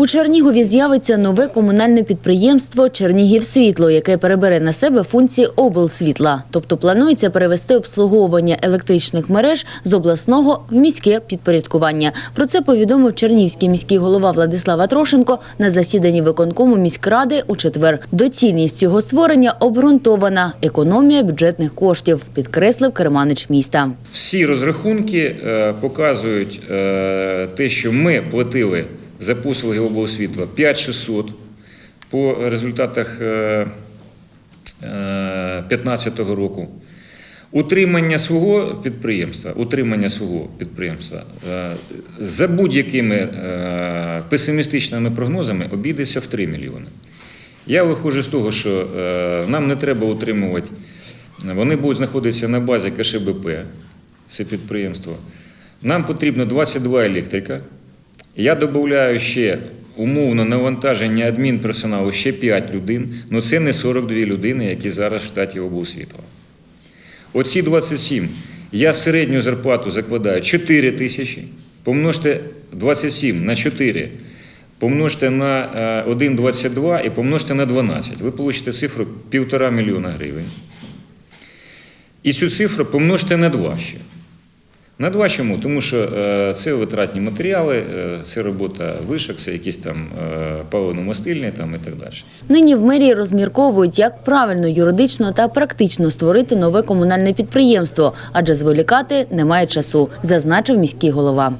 У Чернігові з'явиться нове комунальне підприємство Чернігівсвітло, яке перебере на себе функції облсвітла. Тобто планується перевести обслуговування електричних мереж з обласного в міське підпорядкування. Про це повідомив Чернігівський міський голова Владислав Атрошенко на засіданні виконкому міськради у четвер. Доцільність його створення обґрунтована економія бюджетних коштів, підкреслив керманич міста. Всі розрахунки е, показують е, те, що ми платили за послуги облосвітла 5600 по результатах 2015 року. Утримання свого підприємства, утримання свого підприємства е, за будь-якими е, песимістичними прогнозами обійдеться в 3 мільйони. Я виходжу з того, що е, нам не треба утримувати, вони будуть знаходитися на базі КШБП, це підприємство. Нам потрібно 22 електрика. Я додаю ще умовно навантаження адмінперсоналу ще 5 людей, але це не 42 людини, які зараз в штаті облсвітла. Оці 27. Я середню зарплату закладаю 4 тисячі. Помножте 27 на 4, помножте на е, 1,22 і помножте на 12. Ви получите цифру 1,5 мільйона гривень. І цю цифру помножте на 2 ще. На два чому? Тому що е, це витратні матеріали, е, це робота вишок, це якісь там е, паливно-мастильні там, і так далі. Нині в мерії розмірковують, як правильно юридично та практично створити нове комунальне підприємство, адже зволікати немає часу, зазначив міський голова.